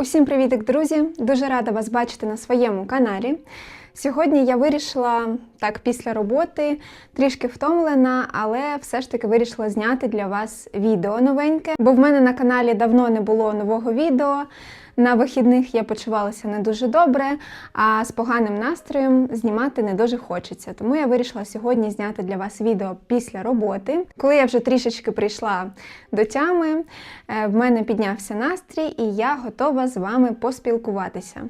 Усім привітик, друзі! Дуже рада вас бачити на своєму каналі. Сьогодні я вирішила так після роботи, трішки втомлена, але все ж таки вирішила зняти для вас відео новеньке, бо в мене на каналі давно не було нового відео. На вихідних я почувалася не дуже добре, а з поганим настроєм знімати не дуже хочеться. Тому я вирішила сьогодні зняти для вас відео після роботи. Коли я вже трішечки прийшла до тями, е, в мене піднявся настрій, і я готова з вами поспілкуватися.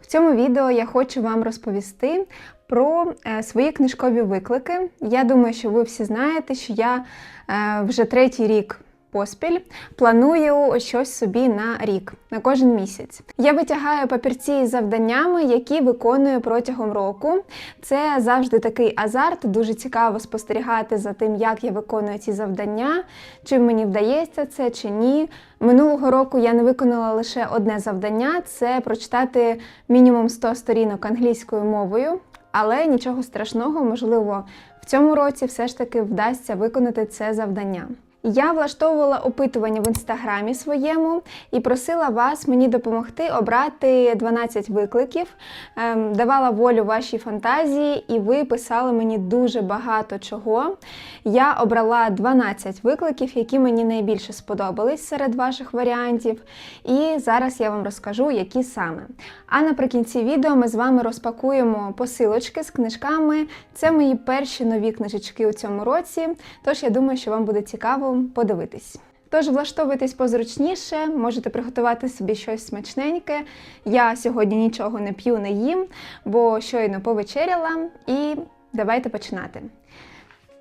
В цьому відео я хочу вам розповісти про е, свої книжкові виклики. Я думаю, що ви всі знаєте, що я е, вже третій рік поспіль планую щось собі на рік, на кожен місяць. Я витягаю папірці з завданнями, які виконую протягом року. Це завжди такий азарт, дуже цікаво спостерігати за тим, як я виконую ці завдання, чи мені вдається це чи ні. Минулого року я не виконала лише одне завдання це прочитати мінімум 100 сторінок англійською мовою. Але нічого страшного, можливо, в цьому році все ж таки вдасться виконати це завдання. Я влаштовувала опитування в інстаграмі своєму і просила вас мені допомогти обрати 12 викликів, ем, давала волю вашій фантазії, і ви писали мені дуже багато чого. Я обрала 12 викликів, які мені найбільше сподобались серед ваших варіантів. І зараз я вам розкажу, які саме. А наприкінці відео ми з вами розпакуємо посилочки з книжками. Це мої перші нові книжечки у цьому році. Тож я думаю, що вам буде цікаво подивитись. Тож влаштовуйтесь позручніше, можете приготувати собі щось смачненьке. Я сьогодні нічого не п'ю, не їм, бо щойно повечеряла, і давайте починати.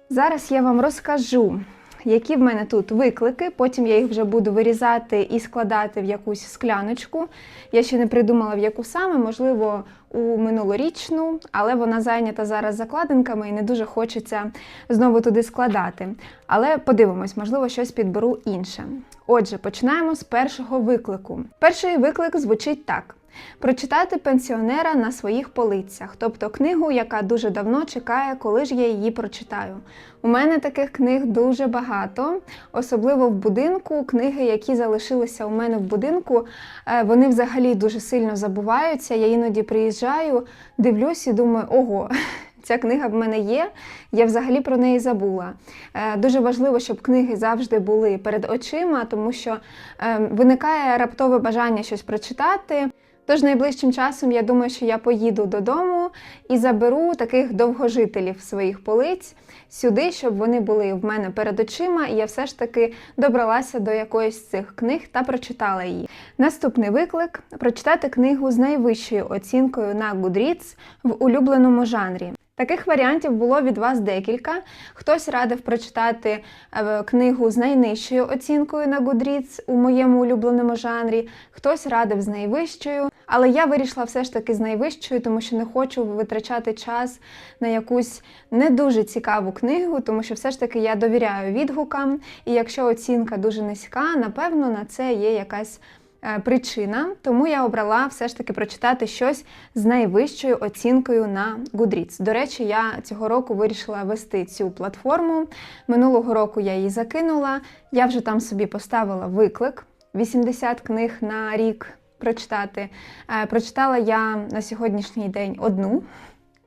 Зараз я вам розкажу, які в мене тут виклики. Потім я їх вже буду вирізати і складати в якусь скляночку. Я ще не придумала, в яку саме, можливо, у минулорічну, але вона зайнята зараз закладинками і не дуже хочеться знову туди складати. Але подивимось, можливо, щось підберу інше. Отже, починаємо з першого виклику. Перший виклик звучить так. Прочитати пенсіонера на своїх полицях, тобто книгу, яка дуже давно чекає, коли ж я її прочитаю. У мене таких книг дуже багато, особливо в будинку. Книги, які залишилися у мене в будинку, е, вони взагалі дуже сильно забуваються. Я іноді приїжджаю, дивлюсь і думаю, ого. Ця книга в мене є, я взагалі про неї забула. Е, дуже важливо, щоб книги завжди були перед очима, тому що е, виникає раптове бажання щось прочитати. Тож найближчим часом я думаю, що я поїду додому і заберу таких довгожителів своїх полиць сюди, щоб вони були в мене перед очима, і я все ж таки добралася до якоїсь з цих книг та прочитала її. Наступний виклик прочитати книгу з найвищою оцінкою на Goodreads в улюбленому жанрі. Таких варіантів було від вас декілька. Хтось радив прочитати е, книгу з найнижчою оцінкою на Goodreads у моєму улюбленому жанрі, хтось радив з найвищою. Але я вирішила все ж таки з найвищою, тому що не хочу витрачати час на якусь не дуже цікаву книгу, тому що все ж таки я довіряю відгукам, і якщо оцінка дуже низька, напевно, на це є якась. Е, причина, тому я обрала все ж таки прочитати щось з найвищою оцінкою на Goodreads. До речі, я цього року вирішила вести цю платформу. Минулого року я її закинула. Я вже там собі поставила виклик 80 книг на рік прочитати. Е, прочитала я на сьогоднішній день одну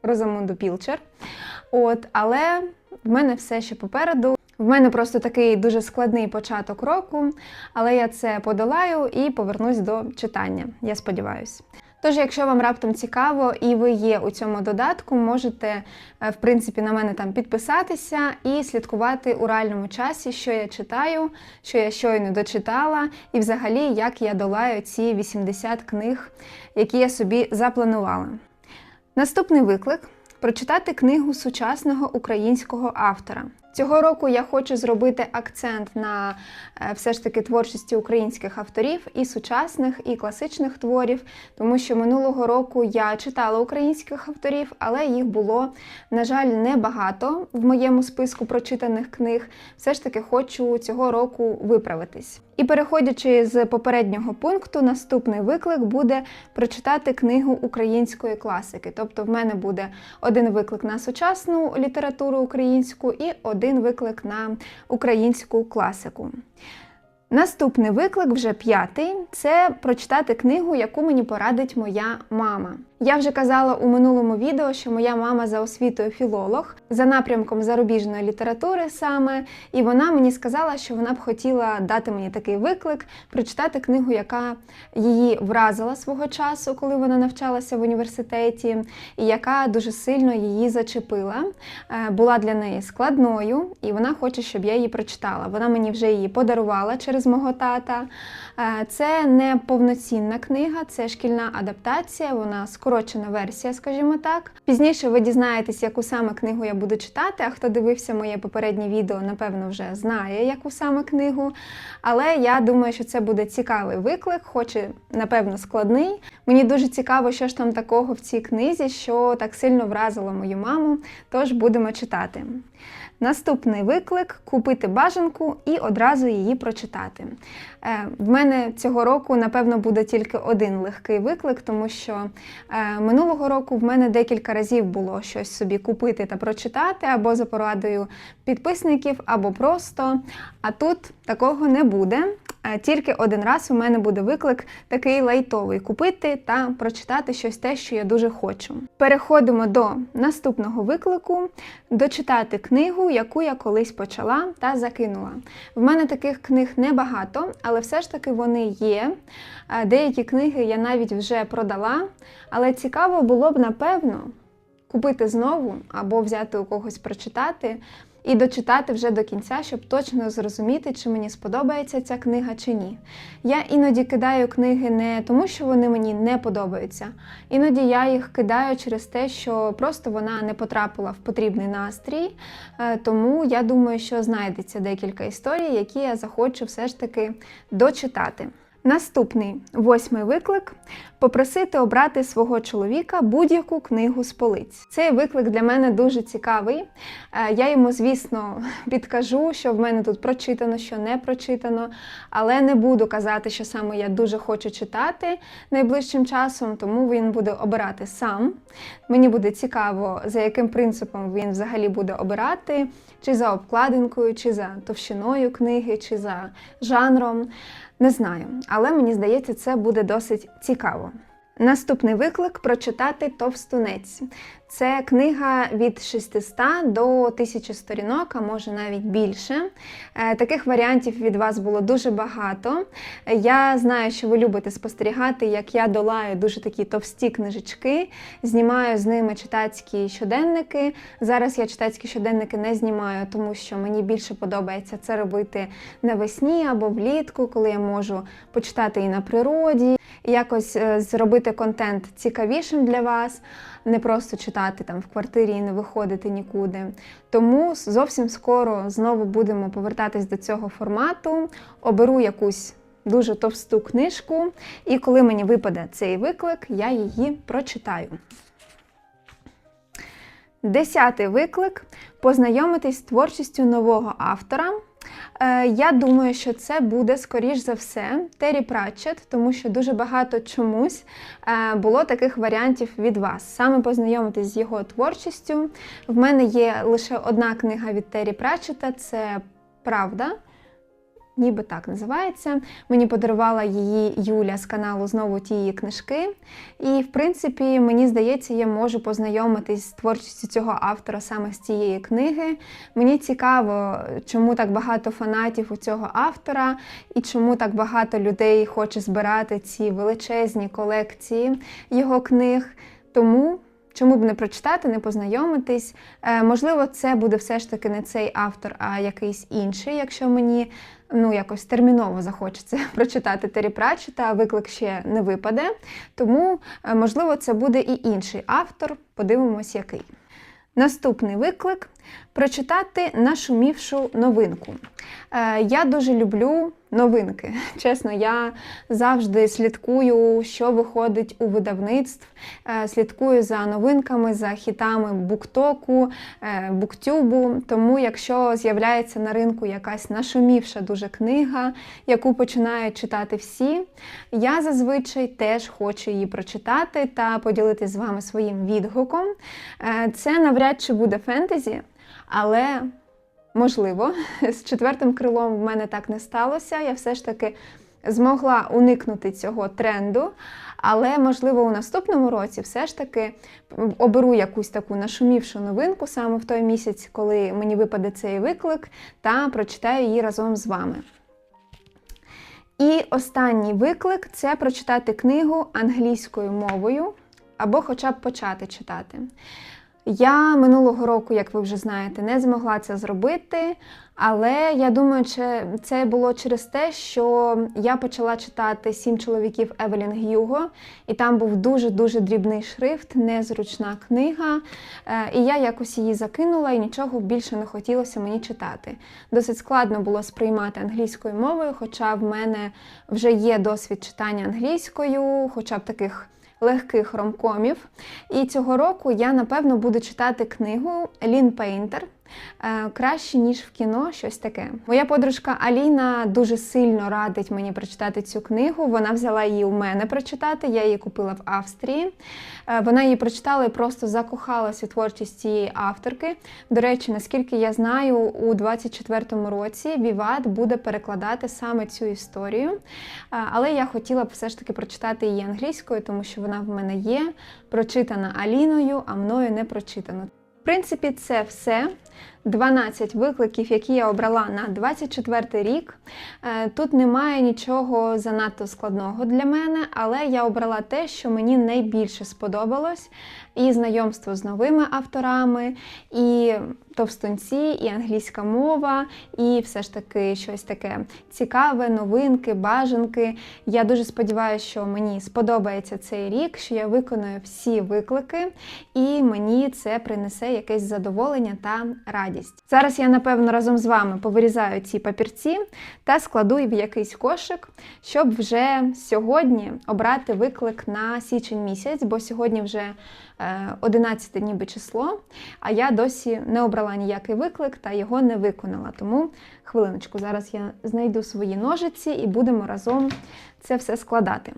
Розамунду Пілчер. От, але в мене все ще попереду. В мене просто такий дуже складний початок року, але я це подолаю і повернусь до читання. Я сподіваюся. Тож, якщо вам раптом цікаво і ви є у цьому додатку, можете, е, в принципі, на мене там підписатися і слідкувати у реальному часі, що я читаю, що я щойно дочитала, і взагалі, як я долаю ці 80 книг, які я собі запланувала. Наступний виклик прочитати книгу сучасного українського автора. Цього року я хочу зробити акцент на е, все ж таки творчості українських авторів і сучасних, і класичних творів, тому що минулого року я читала українських авторів, але їх було, на жаль, небагато в моєму списку прочитаних книг. Все ж таки хочу цього року виправитись. І переходячи з попереднього пункту, наступний виклик буде прочитати книгу української класики. Тобто, в мене буде один виклик на сучасну літературу українську і один виклик на українську класику. Наступний виклик, вже п'ятий, це прочитати книгу, яку мені порадить моя мама. Я вже казала у минулому відео, що моя мама за освітою філолог, за напрямком зарубіжної літератури саме, і вона мені сказала, що вона б хотіла дати мені такий виклик, прочитати книгу, яка її вразила свого часу, коли вона навчалася в університеті, і яка дуже сильно її зачепила, Е, була для неї складною, і вона хоче, щоб я її прочитала. Вона мені вже її подарувала через мого тата. Е, Це не повноцінна книга, це шкільна адаптація, вона скорочена версія, скажімо так. Пізніше ви дізнаєтесь, яку саме книгу я буду читати. А хто дивився моє попереднє відео, напевно, вже знає, яку саме книгу. Але я думаю, що це буде цікавий виклик, хоч і, напевно, складний. Мені дуже цікаво, що ж там такого в цій книзі, що так сильно вразило мою маму. Тож будемо читати. Наступний виклик купити бажанку і одразу її прочитати. Е, В мене цього року, напевно, буде тільки один легкий виклик, тому що е, минулого року в мене декілька разів було щось собі купити та прочитати, або за порадою підписників, або просто. А тут такого не буде. Е, Тільки один раз у мене буде виклик такий лайтовий купити та прочитати щось те, що я дуже хочу. Переходимо до наступного виклику: дочитати книгу, яку я колись почала та закинула. В мене таких книг небагато, але все ж таки вони є. Е, Деякі книги я навіть вже продала, але цікаво було б, напевно, купити знову або взяти у когось прочитати і дочитати вже до кінця, щоб точно зрозуміти, чи мені сподобається ця книга чи ні. Я іноді кидаю книги не тому, що вони мені не подобаються. Іноді я їх кидаю через те, що просто вона не потрапила в потрібний настрій. Е, Тому я думаю, що знайдеться декілька історій, які я захочу все ж таки дочитати. Наступний восьмий виклик попросити обрати свого чоловіка будь-яку книгу з полиць. Цей виклик для мене дуже цікавий. Е, Я йому, звісно, підкажу, що в мене тут прочитано, що не прочитано, але не буду казати, що саме я дуже хочу читати найближчим часом, тому він буде обирати сам. Мені буде цікаво, за яким принципом він взагалі буде обирати, чи за обкладинкою, чи за товщиною книги, чи за жанром. Не знаю, але мені здається, це буде досить цікаво. Наступний виклик прочитати Товстунець. Це книга від 600 до 1000 сторінок, а може навіть більше. Е, Таких варіантів від вас було дуже багато. Я знаю, що ви любите спостерігати, як я долаю дуже такі товсті книжечки, знімаю з ними читацькі щоденники. Зараз я читацькі щоденники не знімаю, тому що мені більше подобається це робити навесні або влітку, коли я можу почитати і на природі, якось е, зробити контент цікавішим для вас, не просто читати там в квартирі і не виходити нікуди. Тому зовсім скоро знову будемо повертатись до цього формату. Оберу якусь дуже товсту книжку, і коли мені випаде цей виклик, я її прочитаю. Десятий виклик познайомитись з творчістю нового автора. Е, Я думаю, що це буде скоріш за все Террі Пратчет, тому що дуже багато чомусь е, було таких варіантів від вас. Саме познайомитись з його творчістю. В мене є лише одна книга від Террі Пратчета це Правда. Ніби так називається. Мені подарувала її Юля з каналу знову тієї книжки. І, в принципі, мені здається, я можу познайомитись з творчістю цього автора саме з цієї книги. Мені цікаво, чому так багато фанатів у цього автора, і чому так багато людей хоче збирати ці величезні колекції його книг. Тому. Чому б не прочитати, не познайомитись? Е, можливо, це буде все ж таки не цей автор, а якийсь інший, якщо мені ну якось терміново захочеться прочитати Террі Пратчета, виклик ще не випаде. Тому, е, можливо, це буде і інший автор. Подивимось, який. Наступний виклик прочитати нашумівшу новинку. Е, я дуже люблю новинки. Чесно, я завжди слідкую, що виходить у видавництв, е, слідкую за новинками, за хітами буктоку, е, буктюбу. Тому, якщо з'являється на ринку якась нашумівша дуже книга, яку починають читати всі, я зазвичай теж хочу її прочитати та поділитися з вами своїм відгуком. Е, Це навряд чи буде фентезі, але можливо, з четвертим крилом в мене так не сталося. Я все ж таки змогла уникнути цього тренду. Але, можливо, у наступному році все ж таки оберу якусь таку нашумівшу новинку саме в той місяць, коли мені випаде цей виклик, та прочитаю її разом з вами. І останній виклик це прочитати книгу англійською мовою або хоча б почати читати. Я минулого року, як ви вже знаєте, не змогла це зробити, але я думаю, це було через те, що я почала читати сім чоловіків Евелін Гюго, і там був дуже-дуже дрібний шрифт, незручна книга. Е, І я якось її закинула і нічого більше не хотілося мені читати. Досить складно було сприймати англійською мовою, хоча в мене вже є досвід читання англійською, хоча б таких легких ромкомів. І цього року я, напевно, буду читати книгу Лін Пейнтер. Е, Краще, ніж в кіно, щось таке. Моя подружка Аліна дуже сильно радить мені прочитати цю книгу. Вона взяла її у мене прочитати, я її купила в Австрії. Е, Вона її прочитала і просто закохалася у творчість цієї авторки. До речі, наскільки я знаю, у 24-му році Віват буде перекладати саме цю історію. Е, Але я хотіла б все ж таки прочитати її англійською, тому що вона в мене є, прочитана Аліною, а мною не прочитана. Принципі, це все. 12 викликів, які я обрала на 24 рік. Е, Тут немає нічого занадто складного для мене, але я обрала те, що мені найбільше сподобалось: і знайомство з новими авторами, і товстунці, і англійська мова, і все ж таки щось таке цікаве, новинки, бажанки. Я дуже сподіваюся, що мені сподобається цей рік, що я виконую всі виклики, і мені це принесе якесь задоволення та радість. Зараз я, напевно, разом з вами повирізаю ці папірці та складу їх в якийсь кошик, щоб вже сьогодні обрати виклик на січень місяць, бо сьогодні вже е, 11 ніби число, а я досі не обрала ніякий виклик та його не виконала. Тому хвилиночку, зараз я знайду свої ножиці і будемо разом це все складати.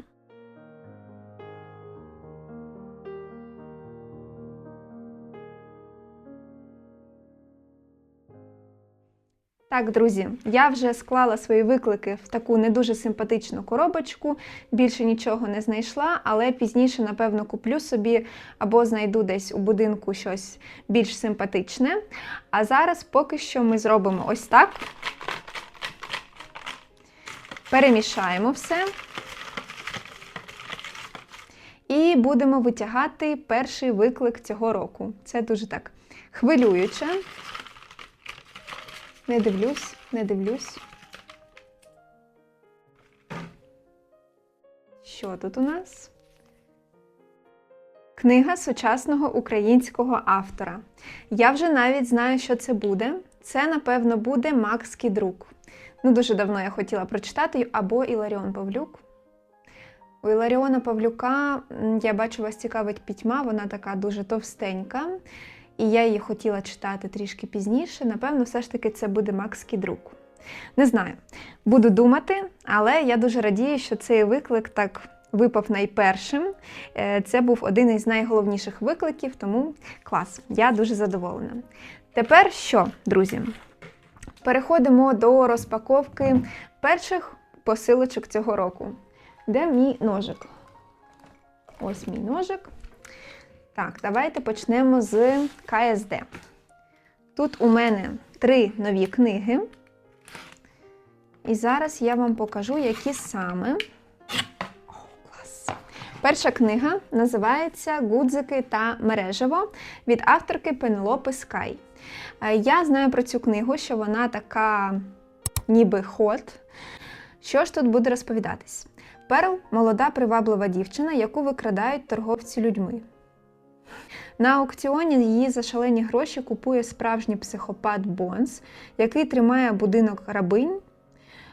Так, друзі, я вже склала свої виклики в таку не дуже симпатичну коробочку. Більше нічого не знайшла, але пізніше, напевно, куплю собі або знайду десь у будинку щось більш симпатичне. А зараз поки що ми зробимо ось так. Перемішаємо все. І будемо витягати перший виклик цього року. Це дуже так хвилююче. Не дивлюсь, не дивлюсь. Що тут у нас? Книга сучасного українського автора. Я вже навіть знаю, що це буде. Це, напевно, буде Макс Кідрук. Ну, дуже давно я хотіла прочитати або Іларіон Павлюк. У Іларіона Павлюка, я бачу, вас цікавить пітьма, вона така дуже товстенька. І я її хотіла читати трішки пізніше. Напевно, все ж таки це буде Макс Кідрук. Не знаю, буду думати, але я дуже радію, що цей виклик так випав найпершим. Е, Це був один із найголовніших викликів, тому клас, я дуже задоволена. Тепер що, друзі? Переходимо до розпаковки перших посилочок цього року. Де мій ножик? Ось мій ножик. Так, давайте почнемо з КСД. Тут у мене три нові книги. І зараз я вам покажу, які саме. О, клас! Перша книга називається Гудзики та мережево від авторки Пенелопи Скай. Е, Я знаю про цю книгу, що вона така ніби ход. Що ж тут буде розповідатись? Перл молода приваблива дівчина, яку викрадають торговці людьми. На аукціоні її за шалені гроші купує справжній психопат Бонс, який тримає будинок рабинь.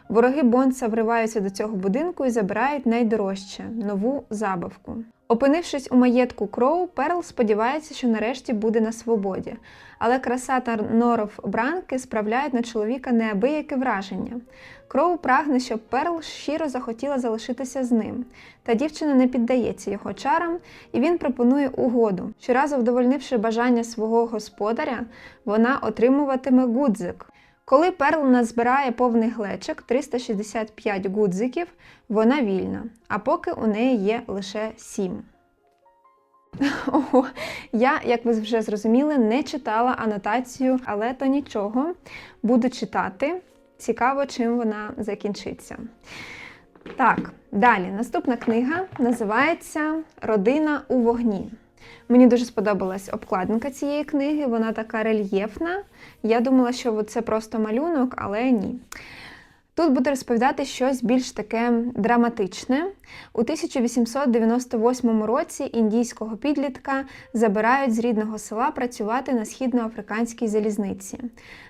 Вороги Бонса вриваються до цього будинку і забирають найдорожче нову забавку. Опинившись у маєтку Кроу, Перл сподівається, що нарешті буде на свободі, але краса та норов бранки справляють на чоловіка неабияке враження. Кроу прагне, щоб Перл щиро захотіла залишитися з ним. Та дівчина не піддається його чарам, і він пропонує угоду. Щоразу вдовольнивши бажання свого господаря, вона отримуватиме гудзик. Коли перл назбирає повний глечик 365 гудзиків, вона вільна, а поки у неї є лише 7. Ого, я, як ви вже зрозуміли, не читала анотацію, але то нічого. Буду читати. Цікаво, чим вона закінчиться. Так, далі. Наступна книга називається Родина у вогні. Мені дуже сподобалась обкладинка цієї книги, вона така рельєфна. Я думала, що це просто малюнок, але ні. Тут буде розповідати щось більш таке драматичне. У 1898 році індійського підлітка забирають з рідного села працювати на східноафриканській залізниці.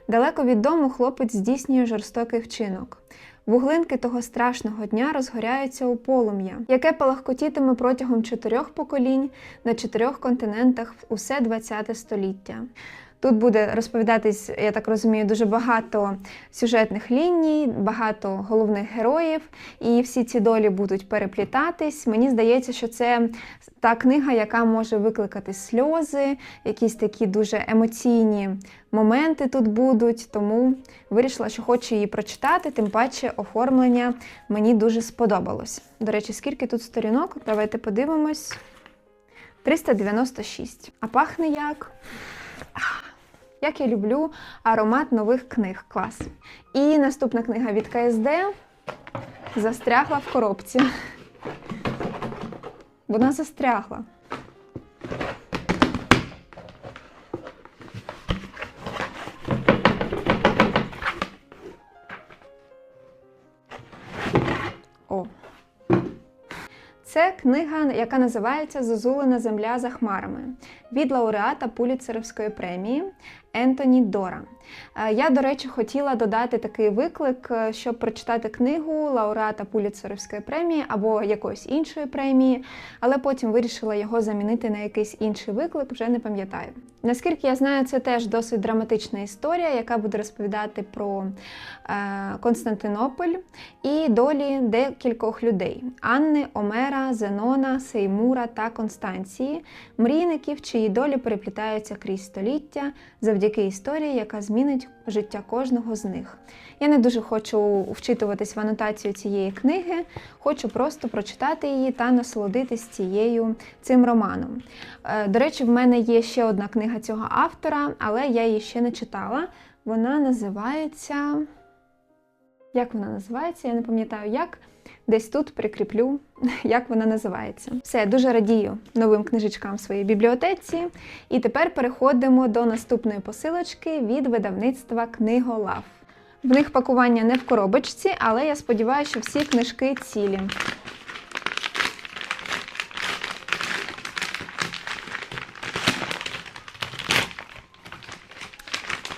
Далеко від дому хлопець здійснює жорстокий вчинок. Вуглинки того страшного дня розгоряються у полум'я, яке палахкотітиме протягом чотирьох поколінь на чотирьох континентах усе ХХ століття. Тут буде розповідатись, я так розумію, дуже багато сюжетних ліній, багато головних героїв, і всі ці долі будуть переплітатись. Мені здається, що це та книга, яка може викликати сльози, якісь такі дуже емоційні моменти тут будуть. Тому вирішила, що хочу її прочитати, тим паче оформлення мені дуже сподобалось. До речі, скільки тут сторінок? Давайте подивимось. 396. А пахне як? Як я люблю аромат нових книг. Клас. І наступна книга від КСД застрягла в коробці. Вона застрягла. О. Це книга, яка називається Зозулена земля за хмарами від лауреата Пуліцерівської премії Ентоні Дора. Е, Я, до речі, хотіла додати такий виклик, е, щоб прочитати книгу лауреата Пуліцерівської премії або якоїсь іншої премії, але потім вирішила його замінити на якийсь інший виклик, вже не пам'ятаю. Наскільки я знаю, це теж досить драматична історія, яка буде розповідати про е, Константинополь і долі декількох людей: Анни, Омера, Зенона, Сеймура та Констанції, мрійників, чиї долі переплітаються крізь століття завдяки історії, яка змінить життя кожного з них. Я не дуже хочу вчитуватись в анотацію цієї книги, хочу просто прочитати її та насолодитись цією цим романом. Е, До речі, в мене є ще одна книга цього автора, але я її ще не читала. Вона називається. Як вона називається? Я не пам'ятаю як. Десь тут прикріплю, як вона називається. Все, дуже радію новим книжечкам в своїй бібліотеці. І тепер переходимо до наступної посилочки від видавництва Книголав. В них пакування не в коробочці, але я сподіваюся, що всі книжки цілі.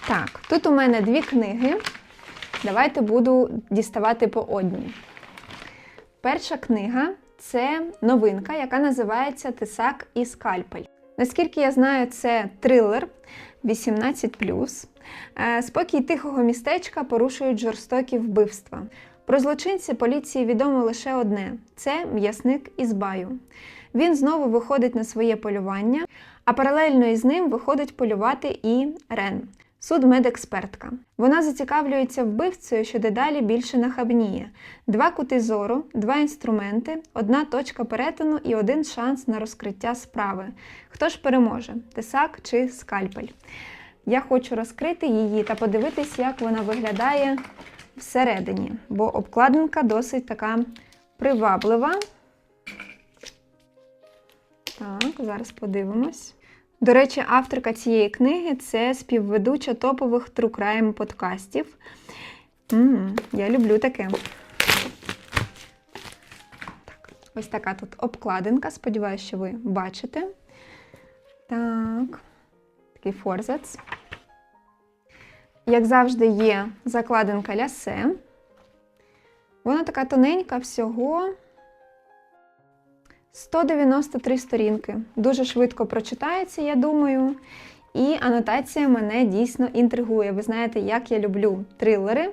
Так, тут у мене дві книги. Давайте буду діставати по одній. Перша книга це новинка, яка називається Тисак і скальпель. Наскільки я знаю, це трилер 18. Е, Спокій тихого містечка порушують жорстокі вбивства. Про злочинця поліції відомо лише одне: це м'ясник із баю. Він знову виходить на своє полювання, а паралельно із ним виходить полювати і Рен, судмедекспертка. Вона зацікавлюється вбивцею, що дедалі більше нахабніє. Два кути зору, два інструменти, одна точка перетину і один шанс на розкриття справи. Хто ж переможе тисак чи скальпель? Я хочу розкрити її та подивитись, як вона виглядає всередині, бо обкладинка досить така приваблива. Так, зараз подивимось. До речі, авторка цієї книги це співведуча топових True Crime подкастів. М, я люблю таке. Так, ось така тут обкладинка. Сподіваюся, що ви бачите. Так, такий форзац. Як завжди, є закладинка лясе. Вона така тоненька, всього 193 сторінки. Дуже швидко прочитається, я думаю. І анотація мене дійсно інтригує. Ви знаєте, як я люблю трилери,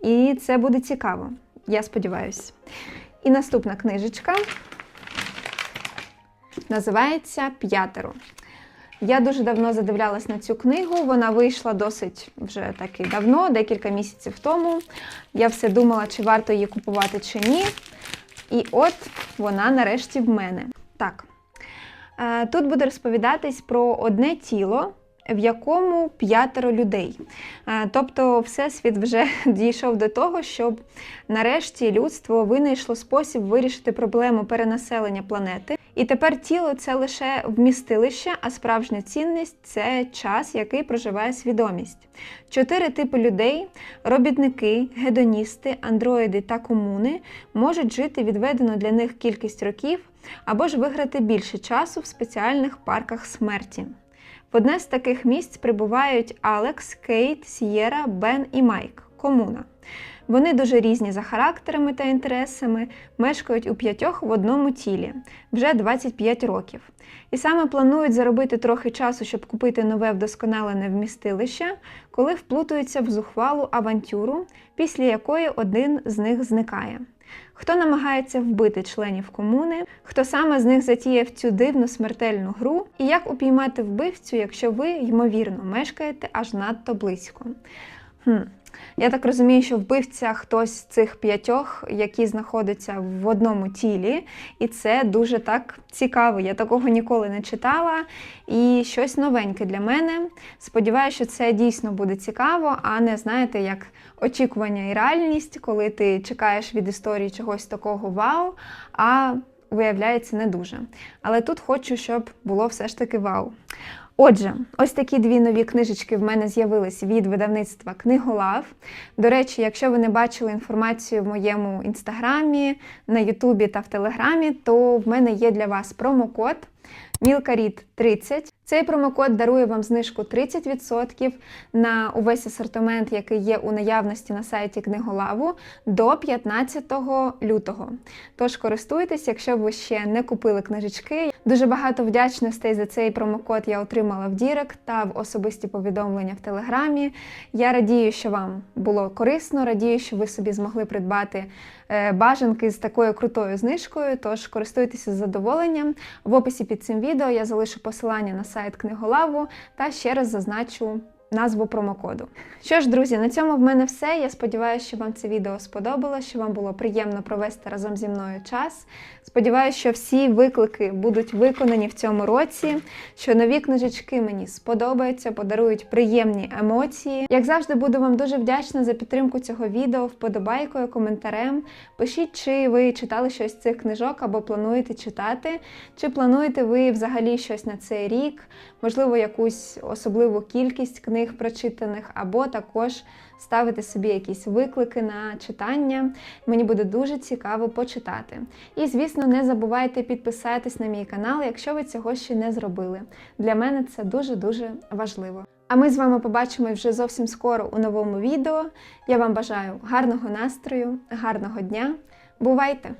і це буде цікаво, я сподіваюся. І наступна книжечка називається П'ятеро. Я дуже давно задивлялась на цю книгу. Вона вийшла досить вже таки давно, декілька місяців тому. Я все думала, чи варто її купувати чи ні. І от вона нарешті в мене. Так. Е, Тут буде розповідатись про одне тіло, в якому п'ятеро людей. Е, Тобто, Всесвіт вже дійшов до того, щоб нарешті людство винайшло спосіб вирішити проблему перенаселення планети. І тепер тіло це лише вмістилище, а справжня цінність це час, який проживає свідомість. Чотири типи людей: робітники, гедоністи, андроїди та комуни можуть жити відведену для них кількість років або ж виграти більше часу в спеціальних парках смерті. В одне з таких місць прибувають Алекс, Кейт, Сієра, Бен і Майк комуна. Вони дуже різні за характерами та інтересами, мешкають у п'ятьох в одному тілі вже 25 років. І саме планують заробити трохи часу, щоб купити нове вдосконалене вмістилище, коли вплутуються в зухвалу авантюру, після якої один з них зникає. Хто намагається вбити членів комуни, хто саме з них затіяв цю дивну смертельну гру, і як упіймати вбивцю, якщо ви, ймовірно, мешкаєте аж надто близько. Хм. Я так розумію, що вбивця хтось з цих п'ятьох, які знаходяться в одному тілі, і це дуже так цікаво. Я такого ніколи не читала. І щось новеньке для мене. Сподіваюся, що це дійсно буде цікаво, а не знаєте, як очікування і реальність, коли ти чекаєш від історії чогось такого вау, а виявляється не дуже. Але тут хочу, щоб було все ж таки вау. Отже, ось такі дві нові книжечки в мене з'явились від видавництва Книголав. До речі, якщо ви не бачили інформацію в моєму інстаграмі, на Ютубі та в Телеграмі, то в мене є для вас промокод Мілкаріт 30. Цей промокод дарує вам знижку 30% на увесь асортимент, який є у наявності на сайті Книголаву до 15 лютого. Тож користуйтесь, якщо ви ще не купили книжечки. Дуже багато вдячностей за цей промокод я отримала в Дірект та в особисті повідомлення в Телеграмі. Я радію, що вам було корисно, радію, що ви собі змогли придбати бажанки з такою крутою знижкою. Тож користуйтеся з задоволенням. В описі під цим відео я залишу посилання на сайт книголаву та ще раз зазначу назву промокоду. Що ж, друзі, на цьому в мене все. Я сподіваюся, що вам це відео сподобалось, що вам було приємно провести разом зі мною час. Сподіваюся, що всі виклики будуть виконані в цьому році, що нові книжечки мені сподобаються, подарують приємні емоції. Як завжди, буду вам дуже вдячна за підтримку цього відео, вподобайкою, коментарем. Пишіть, чи ви читали щось з цих книжок або плануєте читати, чи плануєте ви взагалі щось на цей рік, можливо, якусь особливу кількість книг прочитаних, або також ставити собі якісь виклики на читання. Мені буде дуже цікаво почитати. І, звісно, не забувайте підписатись на мій канал, якщо ви цього ще не зробили. Для мене це дуже-дуже важливо. А ми з вами побачимось вже зовсім скоро у новому відео. Я вам бажаю гарного настрою, гарного дня. Бувайте!